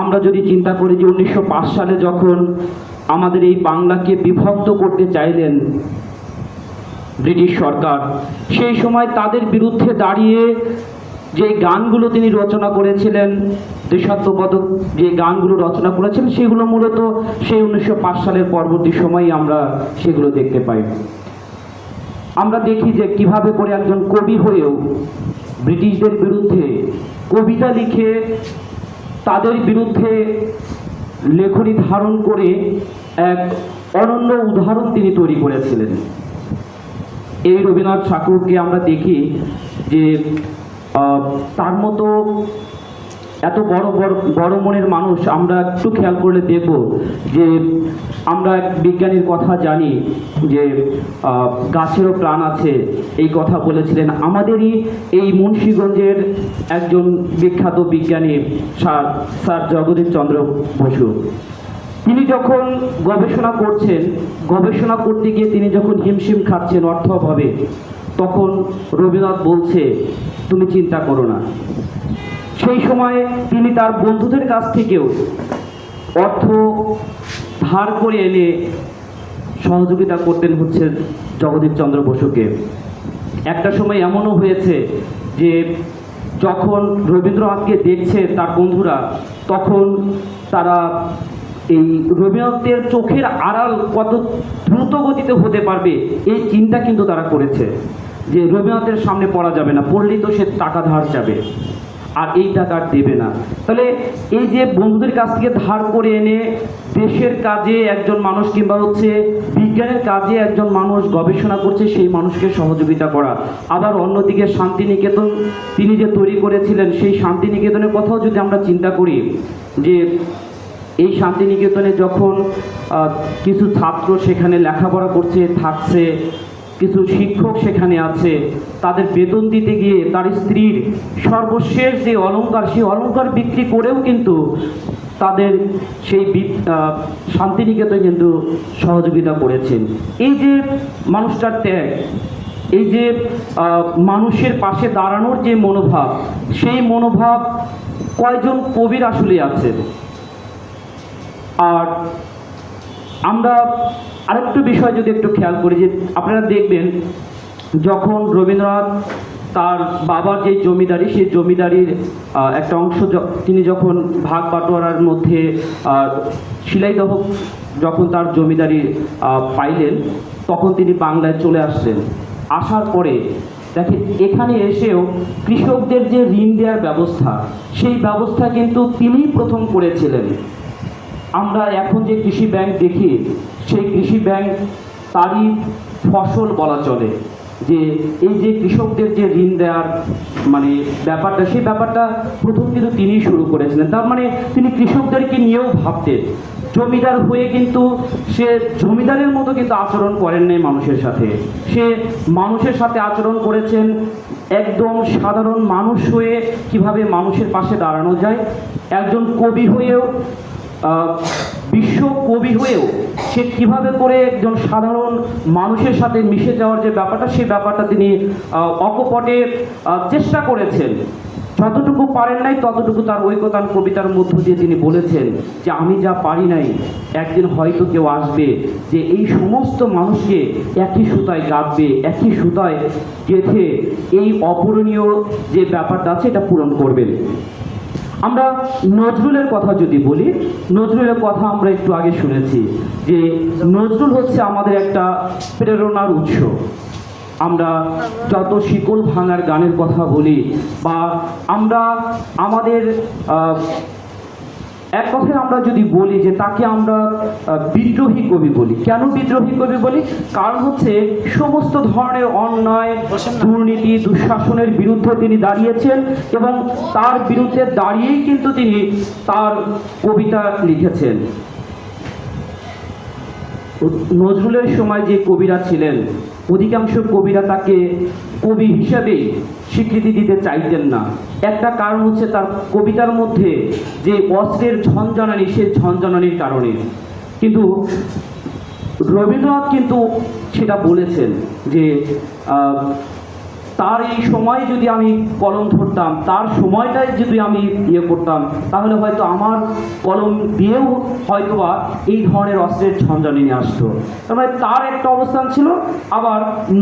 আমরা যদি চিন্তা করি যে উনিশশো পাঁচ সালে যখন আমাদের এই বাংলাকে বিভক্ত করতে চাইলেন ব্রিটিশ সরকার, সেই সময় তাদের বিরুদ্ধে দাঁড়িয়ে যে গানগুলো তিনি রচনা করেছিলেন, দেশাত্মবোধক যে গানগুলো রচনা করেছিলেন, সেগুলো মূলত সেই উনিশশো পাঁচ সালের পরবর্তী সময়ে আমরা সেগুলো দেখতে পাই। আমরা দেখি যে কীভাবে করে একজন কবি হয়েও ব্রিটিশদের বিরুদ্ধে কবিতা লিখে তাদের বিরুদ্ধে লেখনী ধারণ করে এক অনন্য উদাহরণ তিনি তৈরি করেছিলেন। এই রবীন্দ্রনাথ ঠাকুরকে আমরা দেখি যে তার মতো এত বড় বড় বড় মনের মানুষ আমরা একটু খেয়াল করলে দেখব যে আমরা বিজ্ঞানীর কথা জানি যে গাছেরও প্রাণ আছে। এই কথা বলেছিলেন। আমাদেরই এই মুন্সীগঞ্জের একজন বিখ্যাত বিজ্ঞানী স্যার স্যার জগদীশ চন্দ্র বসু। তিনি যখন গবেষণা করছেন, গবেষণা করতে গিয়ে তিনি যখন হিমশিম খাচ্ছেন অর্থ অভাবে, তখন রবীন্দ্রনাথ বলছে, তুমি চিন্তা করো না। সেই সময় তিনি তার বন্ধুদের কাছ থেকেও অর্থ ধার করে এনে সহযোগিতা করতেন হচ্ছে জগদীশ চন্দ্র বসুকে। একটা সময় এমনও হয়েছে যে যখন রবীন্দ্রনাথকে দেখছে তার বন্ধুরা, তখন তারা এই রবীন্দ্রনাথের চোখের আড়াল কত দ্রুত গতিতে হতে পারবে, এই চিন্তা কিন্তু তারা করেছে। যে রবীন্দ্রনাথের সামনে পড়া যাবে না, পড়লেই তো সে টাকা ধার যাবে আর এই টাকা দেবে না। তাহলে এই যে বন্ধুদের কাছ থেকে ধার করে এনে দেশের কাজে একজন মানুষ কিংবা হচ্ছে বিজ্ঞানের কাজে একজন মানুষ গবেষণা করছে, সেই মানুষকে সহযোগিতা করা। আবার অন্যদিকে শান্তিনিকেতন তিনি যে তৈরি করেছিলেন, সেই শান্তিনিকেতনের কথাও যদি আমরা চিন্তা করি, যে এই শান্তিনিকেতনে যখন কিছু ছাত্র সেখানে লেখাপড়া করছে, থাকছে কিছু শিক্ষক সেখানে আছে। তাদের বেতন দিতে গিয়ে তার স্ত্রীর সর্বশেষ যে অলংকার, সেই অলংকার বিক্রি করেও কিন্তু তাদের সেই শান্তিনিকেতন কিন্তু সহযোগিতা করেছেন। এই যে মানুষটার ত্যাগ, এই যে মানুষের পাশে দাঁড়ানোর যে মনোভাব, সেই মনোভাব কয়জন কবির আসলে আছে? আর আমরা আরেকটু বিষয় যদি একটু খেয়াল করি যে আপনারা দেখবেন যখন রবীন্দ্রনাথ তার বাবার যে জমিদারি সেই জমিদারির একটা অংশ তিনি যখন ভাগ বাটোয়ারার মধ্যে শিলাইদহ যখন তার জমিদারি পাইলেন, তখন তিনি বাংলায় চলে আসলেন। আসার পরে দেখেন, এখানে এসেও কৃষকদের যে ঋণ দেওয়ার ব্যবস্থা, সেই ব্যবস্থা কিন্তু তিনিই প্রথম করেছিলেন। আমরা এখন যে কৃষি ব্যাংক দেখি, সেই কৃষি ব্যাংক তারই ফসল বলা চলে। যে এই যে কৃষকদের যে ঋণ দেওয়ার মানে ব্যাপারটা, সেই ব্যাপারটা প্রথম কিন্তু তিনিই শুরু করেছিলেন। তার মানে তিনি কৃষকদেরকে নিয়েও ভাবতেন জমিদার হয়ে কিন্তু সে জমিদারের মতো কিন্তু আচরণ করেন নাই মানুষের সাথে। সে মানুষের সাথে আচরণ করেছেন একদম সাধারণ মানুষ হয়ে কীভাবে মানুষের পাশে দাঁড়ানো যায়, একজন কবি হয়েও বিশ্ব কবি হয়েও সে কীভাবে করে একজন সাধারণ মানুষের সাথে মিশে যাওয়ার যে ব্যাপারটা সেই ব্যাপারটা তিনি অকপটে চেষ্টা করেছেন। যতটুকু পারেন নাই, ততটুকু তার ঐকতান কবিতার মধ্য দিয়ে তিনি বলেছেন যে, আমি যা পারি নাই, একদিন হয়তো কেউ আসবে যে, এই সমস্ত মানুষকে একই সুতায় গাঁথবে, একই সুতায় গেঁথে এই অপূরণীয় যে ব্যাপারটা আছে, এটা পূরণ করবেন। আমরা নজরুলের কথা যদি বলি, নজরুলের কথা আমরা একটু আগে শুনেছি যে নজরুল হচ্ছে আমাদের একটা প্রেরণার উৎস। আমরা যত শিকল ভাঙার গানের কথা বলি বা আমরা আমাদের এক কথায় আমরা যদি বলি যে তাকে আমরা বিদ্রোহী কবি বলি। কেন বিদ্রোহী কবি বলি? কারণ হচ্ছে সমস্ত ধরনের অন্যায় দুর্নীতি দুঃশাসনের বিরুদ্ধে তিনি দাঁড়িয়েছেন এবং তার বিরুদ্ধে দাঁড়িয়েই কিন্তু তিনি তার কবিতা লিখেছেন। নজরুলের সময় যে কবিরা ছিলেন অধিকাংশ কবিরা তাকে কবি হিসাবেই স্বীকৃতি দিতে চাইতেন না। একটা কারণ হচ্ছে তার কবিতার মধ্যে যে অস্ত্রের ঝঞ্ঝনানি সে ঝঞ্ঝনানির কারণে। কিন্তু রবীন্দ্রনাথ কিন্তু সেটা বলেছেন যে তার এই সময় যদি আমি কলম ধরতাম, তার সময়টাই যদি আমি ইয়ে করতাম, তাহলে হয়তো আমার কলম দিয়েও হয়তোবা এই ধরনের অস্ত্রের ঝঞ্ঝা নিয়ে আসতো। তার মানে তার একটা অবস্থান ছিল, আবার